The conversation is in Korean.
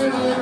말씀을